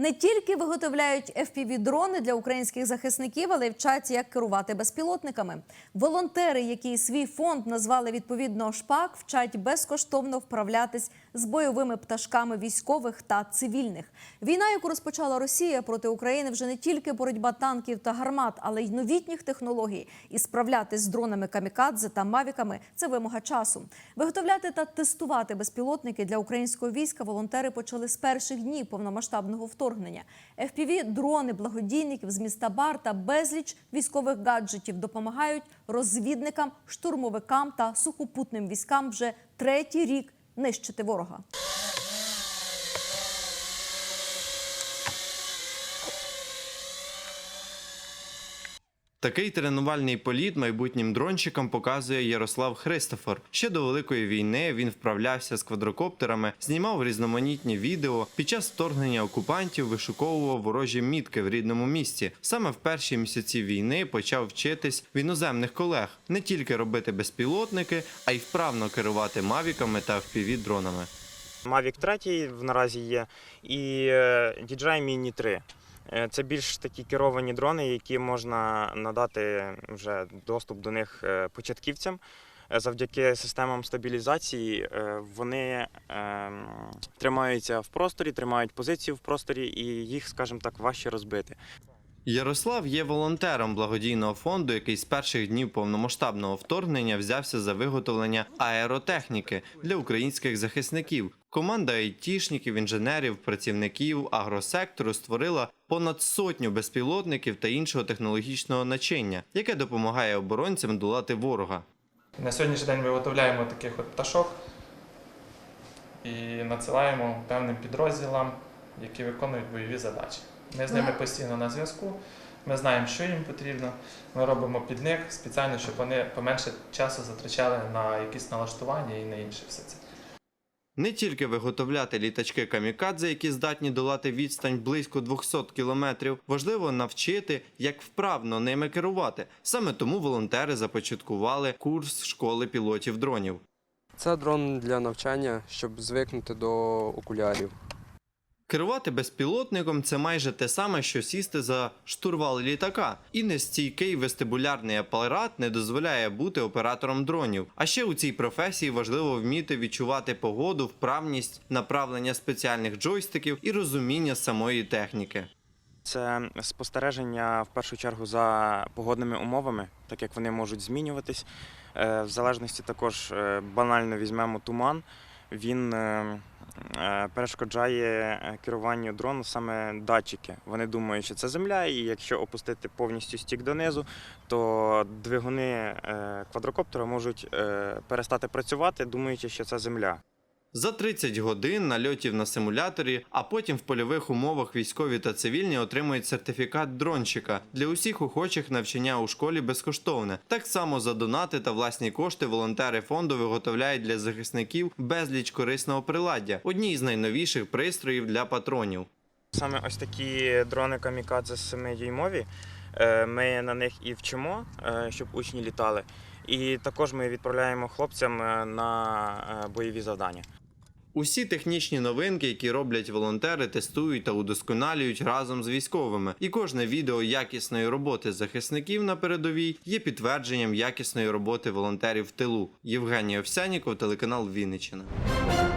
Не тільки виготовляють FPV-дрони для українських захисників, але й вчать, як керувати безпілотниками. Волонтери, які свій фонд назвали відповідно шпак, вчать безкоштовно вправлятись з бойовими пташками військових та цивільних. Війна, яку розпочала Росія проти України, вже не тільки боротьба танків та гармат, але й новітніх технологій. І справлятись з дронами камікадзе та мавіками це вимога часу. Виготовляти та тестувати безпілотники для українського війська волонтери почали з перших днів повномасштабного вторгнення. FPV, дрони благодійників з міста Бар та безліч військових гаджетів допомагають розвідникам, штурмовикам та сухопутним військам вже третій рік нищити ворога. Такий тренувальний політ майбутнім дрончикам показує Ярослав Христофор. Ще до великої війни він вправлявся з квадрокоптерами, знімав різноманітні відео. Під час вторгнення окупантів вишуковував ворожі мітки в рідному місті. Саме в перші місяці війни почав вчитись в іноземних колег не тільки робити безпілотники, а й вправно керувати мавіками та fpv дронами. Mavic 3 наразі є, і DJI Mini 3. Е, Це більш такі керовані дрони, які можна надати вже доступ до них е, початківцям. Е, Завдяки системам стабілізації вони е, тримаються в просторі, тримають позицію в просторі, і їх, скажімо так, важче розбити. Ярослав є волонтером благодійного фонду, який з перших днів повномасштабного вторгнення взявся за виготовлення аеротехніки для українських захисників. Команда айтішників, інженерів, працівників агросектору створила понад сотню безпілотників та іншого технологічного начиння, яке допомагає оборонцям долати ворога. На сьогоднішній день виготовляємо таких от пташок і надсилаємо певним підрозділам, які виконують бойові задачі. Ми з ними постійно на зв'язку. Ми знаємо, що їм потрібно. Ми робимо під них спеціально, щоб вони поменше часу затрачали на якісь налаштування і на інше все це. Не тільки виготовляти літачки камікадзе, які здатні долати відстань близько 200 кілометрів, важливо навчити, як вправно ними керувати. Саме тому волонтери започаткували курс школи пілотів дронів. Це дрон для навчання, щоб звикнути до окулярів. Керувати безпілотником це майже те саме, що сісти за штурвал літака, і нестійкий вестибулярний апарат не дозволяє бути оператором дронів. А ще у цій професії важливо вміти відчувати погоду, вправність, направлення спеціальних джойстиків і розуміння самої техніки. Це спостереження в першу чергу за погодними умовами, так як вони можуть змінюватись. Е, В залежності також е, банально візьмемо туман. Він е, е, перешкоджає е, керуванню дрону саме датчики. Вони думають, що це земля, і якщо опустити повністю стік донизу, то двигуни квадрокоптера можуть перестати працювати, думаючи, що це земля. За 30 годин нальотів на симуляторі, а потім в польових умовах військові та цивільні отримують сертифікат дронщика. Для усіх охочих навчання у школі безкоштовне. Так само за донати та власні кошти волонтери фонду виготовляють для захисників безліч корисного приладдя, одні із найновіших пристроїв для патронів. Саме ось такі дрони камікадзе 7-дюймові. е, Ми на них і вчимо, е, щоб учні літали. І також ми відправляємо хлопцям е, на бойові завдання. Усі технічні новинки, які роблять волонтери, тестують та удосконалюють разом з військовими. І кожне відео якісної роботи захисників на передовій є підтвердженням якісної роботи волонтерів в тилу. Євгеній Овсяніков, телеканал Вінниччина.